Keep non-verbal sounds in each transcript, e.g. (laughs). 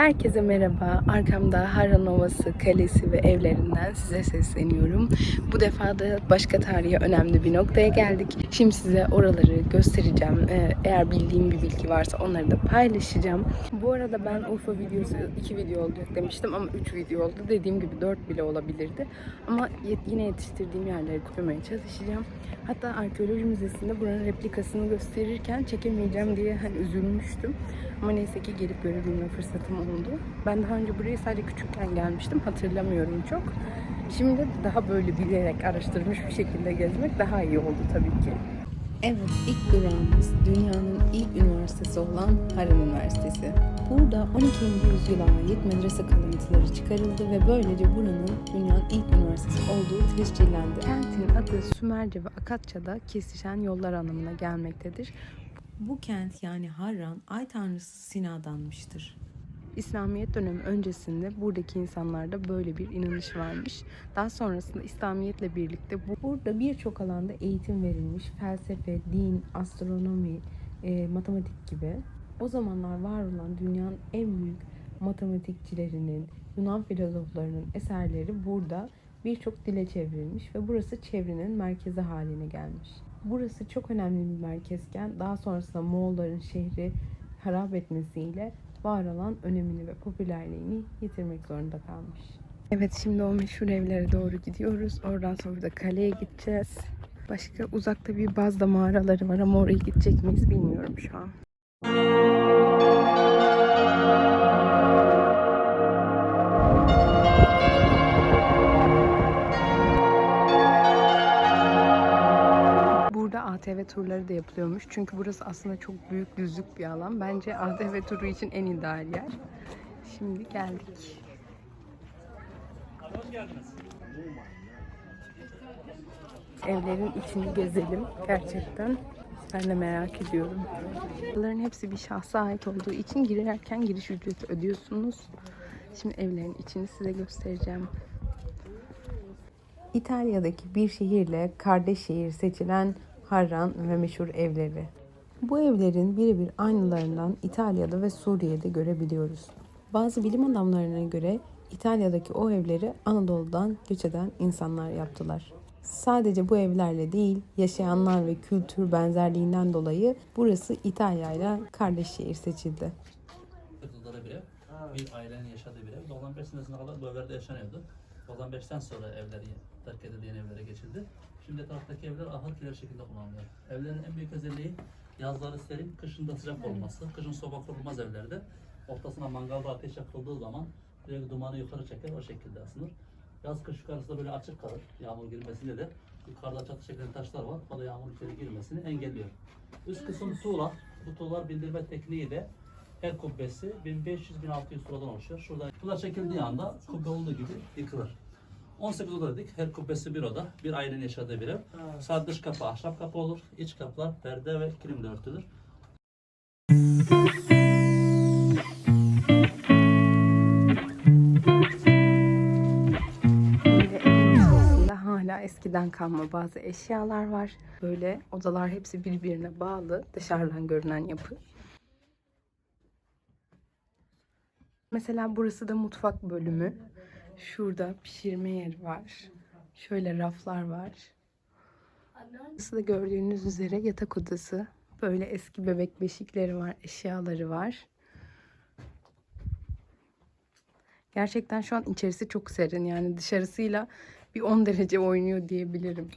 Herkese merhaba. Arkamda Harran Ovası Kalesi ve evlerinden size sesleniyorum. Bu defa da başka tarihe önemli bir noktaya geldik. Şimdi size oraları göstereceğim. Ee, Eğer bildiğim bir bilgi varsa onları da paylaşacağım. Bu arada ben Urfa videosu 2 video olacak demiştim ama 3 video oldu. Dediğim gibi 4 bile olabilirdi. Ama yine yetiştirdiğim yerleri koymaya çalışacağım. Hatta arkeoloji müzesinde buranın replikasını gösterirken çekemeyeceğim diye hani üzülmüştüm. Ama neyse ki gelip görebilme fırsatım oldu. Ben daha önce buraya sadece küçükken gelmiştim. Hatırlamıyorum çok. Şimdi daha böyle bilerek araştırmış bir şekilde gezmek daha iyi oldu tabii ki. Evet, ilk durağımız dünyanın ilk üniversitesi olan Harran Üniversitesi. Burada 12. yüzyıla ait medrese kalıntıları çıkarıldı ve böylece buranın dünyanın ilk üniversitesi olduğu tescillendi. Kentin adı Sümerce ve Akatça'da kesişen yollar anlamına gelmektedir. Bu kent yani Harran, ay tanrısı Sina'danmıştır. İslamiyet dönemi öncesinde buradaki insanlarda böyle bir inanış varmış. Daha sonrasında İslamiyetle birlikte bu, burada birçok alanda eğitim verilmiş. Felsefe, din, astronomi, e, matematik gibi. O zamanlar var olan dünyanın en büyük matematikçilerinin, Yunan filozoflarının eserleri burada birçok dile çevrilmiş ve burası çevrenin merkezi haline gelmiş. Burası çok önemli bir merkezken daha sonrasında Moğolların şehri harap etmesiyle var olan önemini ve popülerliğini yitirmek zorunda kalmış. Evet şimdi o meşhur evlere doğru gidiyoruz. Oradan sonra da kaleye gideceğiz. Başka uzakta bir bazda mağaraları var ama oraya gidecek miyiz bilmiyorum şu an. Burada ATV turları da yapılıyormuş. Çünkü burası aslında çok büyük düzlük bir alan. Bence ATV turu için en ideal yer. Şimdi geldik. Evlerin içini gezelim gerçekten. Ben de merak ediyorum. Bunların hepsi bir şahsa ait olduğu için girerken giriş ücreti ödüyorsunuz. Şimdi evlerin içini size göstereceğim. İtalya'daki bir şehirle kardeş şehir seçilen Harran ve meşhur evleri. Bu evlerin birebir aynılarından İtalya'da ve Suriye'de görebiliyoruz. Bazı bilim adamlarına göre İtalya'daki o evleri Anadolu'dan göç eden insanlar yaptılar. Sadece bu evlerle değil, yaşayanlar ve kültür benzerliğinden dolayı burası İtalya ile kardeş şehir seçildi. Bir ailenin yaşadığı bir ev. 95 senesine kadar bu evlerde yaşanıyordu. 95'ten sonra evler terk edildi, yeni evlere geçildi. Şimdi etraftaki evler ahır kiler şekilde kullanılıyor. Evlerin en büyük özelliği yazları serin, kışında sıcak olması. Kışın soba kurulmaz evlerde. Ortasına mangalda ateş yakıldığı zaman direkt dumanı yukarı çeker, o şekilde ısınır. Yaz kış yukarısı da böyle açık kalır. Yağmur girmesinde de yukarıda çatı şeklinde taşlar var. O da yağmur içeri girmesini engelliyor. Üst kısım tuğla. Bu tuğlar bildirme tekniği de her kubbesi 1500-1600 tuğladan oluşuyor. Şurada tuğla çekildiği anda kubbe olduğu gibi yıkılır. 18 oda dedik. Her kubbesi bir oda. Bir ailenin yaşadığı bir ev. Sağ dış kapı ahşap kapı olur. İç kapılar perde ve kilimle örtülür. Eskiden kalma bazı eşyalar var. Böyle odalar hepsi birbirine bağlı. Dışarıdan görünen yapı. Mesela burası da mutfak bölümü. Şurada pişirme yeri var. Şöyle raflar var. Burası da gördüğünüz üzere yatak odası. Böyle eski bebek beşikleri var, eşyaları var. Gerçekten şu an içerisi çok serin. Yani dışarısıyla bir 10 derece oynuyor diyebilirim.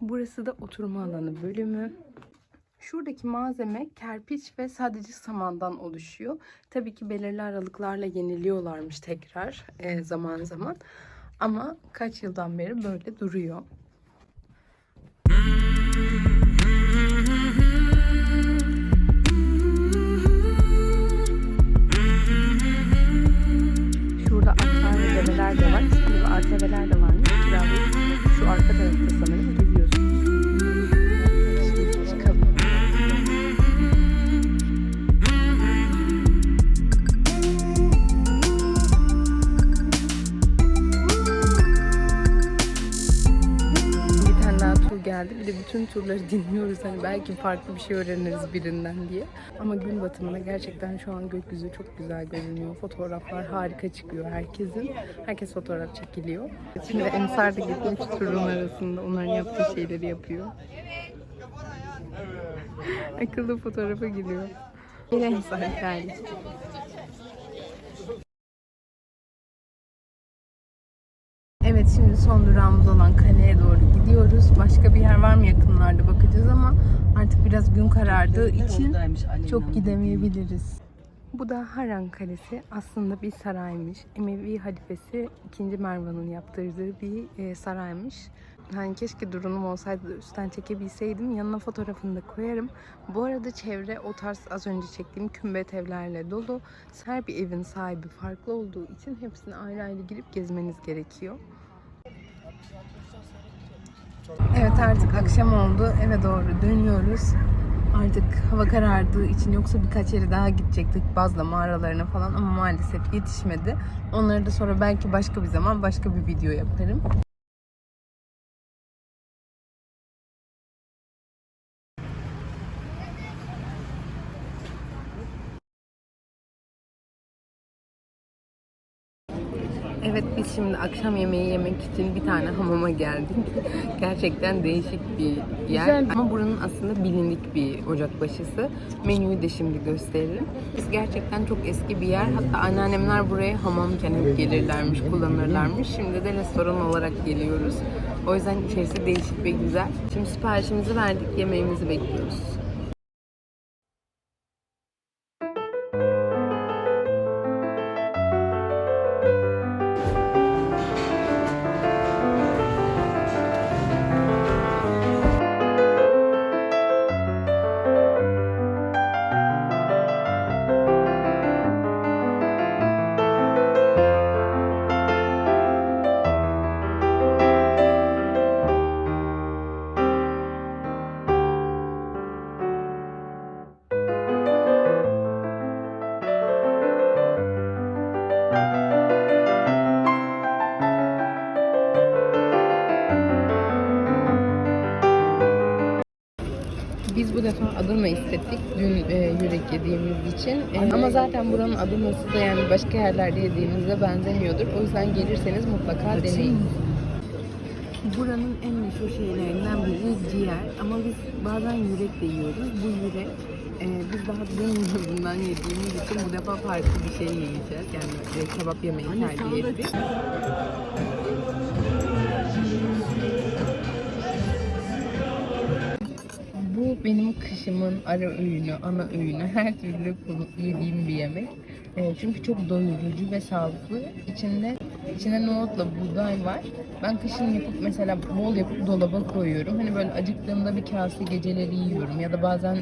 Burası da oturma alanı bölümü. Şuradaki malzeme kerpiç ve sadece samandan oluşuyor. Tabii ki belirli aralıklarla yeniliyorlarmış tekrar e, zaman zaman. Ama kaç yıldan beri böyle duruyor. Şu arka bütün turları (laughs) dinliyoruz. Hani belki farklı bir şey öğreniriz birinden diye. Ama gün batımında gerçekten şu an gökyüzü çok güzel görünüyor. Fotoğraflar harika çıkıyor herkesin. Herkes fotoğraf çekiliyor. Şimdi Ensar da gitti üç turun arasında onların yaptığı şeyleri yapıyor. (laughs) Akıllı fotoğrafa giriyor. Yine Ensar geldi. Evet şimdi son durağımız olan kaleye doğru gidiyoruz. Başka bir yer var mı yakınlarda bakacağız ama artık biraz gün karardığı için çok gidemeyebiliriz. Bu da Haran Kalesi. Aslında bir saraymış. Emevi halifesi 2. Mervan'ın yaptırdığı bir e, saraymış. Hani keşke durumum olsaydı da üstten çekebilseydim. Yanına fotoğrafını da koyarım. Bu arada çevre o tarz az önce çektiğim kümbet evlerle dolu. Her bir evin sahibi farklı olduğu için hepsine ayrı ayrı girip gezmeniz gerekiyor. Evet artık akşam oldu. Eve doğru dönüyoruz. Artık hava karardığı için yoksa birkaç yere daha gidecektik bazı mağaralarına falan ama maalesef yetişmedi. Onları da sonra belki başka bir zaman başka bir video yaparım. Evet biz şimdi akşam yemeği yemek için bir tane hamama geldik. (laughs) Gerçekten değişik bir yer. Ama buranın aslında bilindik bir ocakbaşısı. Menüyü de şimdi gösteririm. Biz gerçekten çok eski bir yer. Hatta anneannemler buraya hamamken hep gelirlermiş, kullanırlarmış. Şimdi de restoran olarak geliyoruz. O yüzden içerisi değişik ve güzel. Şimdi siparişimizi verdik, yemeğimizi bekliyoruz. Bu defa Adana istedik dün e, yürek yediğimiz için. E, ama zaten buranın Adana'sı da yani başka yerlerde yediğimizde benzemiyordur. O yüzden gelirseniz mutlaka deneyin. Buranın en meşhur şeylerinden biri ciğer. Ama biz bazen yürek de yiyoruz. Bu yürek e, biz daha dün bundan yediğimiz için bu defa farklı bir şey yiyeceğiz. Yani e, kebap yemeyi tercih ettik. Benim kışımın ara öğünü, ana öğünü. Her türlü yediğim bir yemek. E, çünkü çok doyurucu ve sağlıklı. İçinde içinde nohutla buğday var. Ben kışın yapıp mesela bol yapıp dolaba koyuyorum. Hani böyle acıktığımda bir kase geceleri yiyorum ya da bazen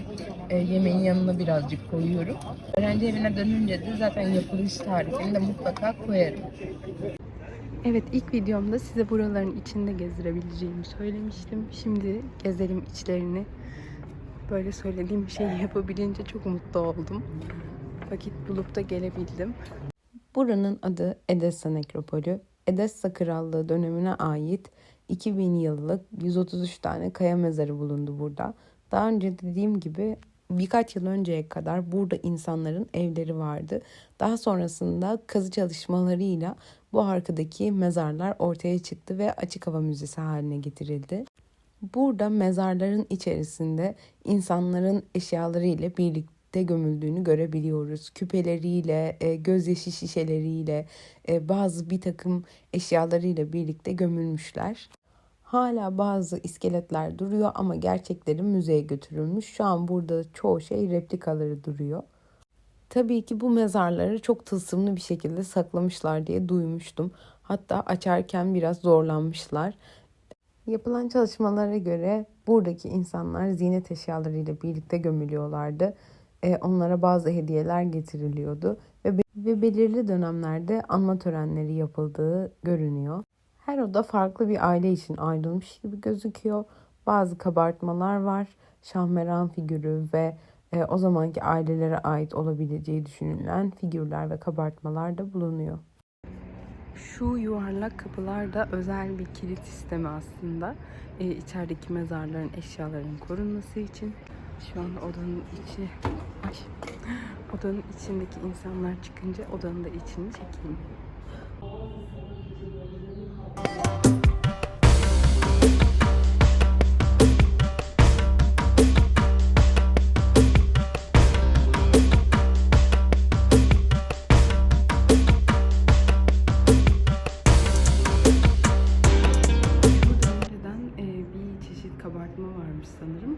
e, yemeğin yanına birazcık koyuyorum. Öğrenci evine dönünce de zaten yapılış tarifini de mutlaka koyarım. Evet ilk videomda size buraların içinde gezdirebileceğimi söylemiştim. Şimdi gezelim içlerini. Böyle söylediğim şeyi yapabilince çok mutlu oldum. Vakit bulup da gelebildim. Buranın adı Edessa Nekropolü. Edessa Krallığı dönemine ait 2000 yıllık 133 tane kaya mezarı bulundu burada. Daha önce dediğim gibi birkaç yıl önceye kadar burada insanların evleri vardı. Daha sonrasında kazı çalışmalarıyla bu arkadaki mezarlar ortaya çıktı ve açık hava müzesi haline getirildi. Burada mezarların içerisinde insanların eşyaları ile birlikte gömüldüğünü görebiliyoruz. Küpeleriyle, e, gözyaşı şişeleriyle, e, bazı bir takım eşyalarıyla birlikte gömülmüşler. Hala bazı iskeletler duruyor ama gerçekleri müzeye götürülmüş. Şu an burada çoğu şey replikaları duruyor. Tabii ki bu mezarları çok tılsımlı bir şekilde saklamışlar diye duymuştum. Hatta açarken biraz zorlanmışlar. Yapılan çalışmalara göre buradaki insanlar ziynet eşyalarıyla birlikte gömülüyorlardı. Ee, onlara bazı hediyeler getiriliyordu ve, ve belirli dönemlerde anma törenleri yapıldığı görünüyor. Her oda farklı bir aile için ayrılmış gibi gözüküyor. Bazı kabartmalar var. Şahmeran figürü ve e, o zamanki ailelere ait olabileceği düşünülen figürler ve kabartmalar da bulunuyor. Şu yuvarlak kapılar da özel bir kilit sistemi aslında. Ee, içerideki mezarların, eşyaların korunması için. Şu an odanın içi... Ay. Odanın içindeki insanlar çıkınca odanın da içini çekeyim.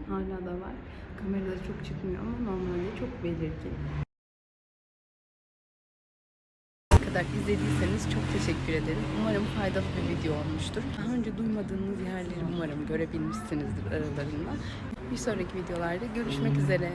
Hala da var. Kamerada çok çıkmıyor ama normalde çok belirgin. Kadar izlediyseniz çok teşekkür ederim. Umarım faydalı bir video olmuştur. Daha önce duymadığınız yerleri umarım görebilmişsinizdir aralarında. Bir sonraki videolarda görüşmek üzere.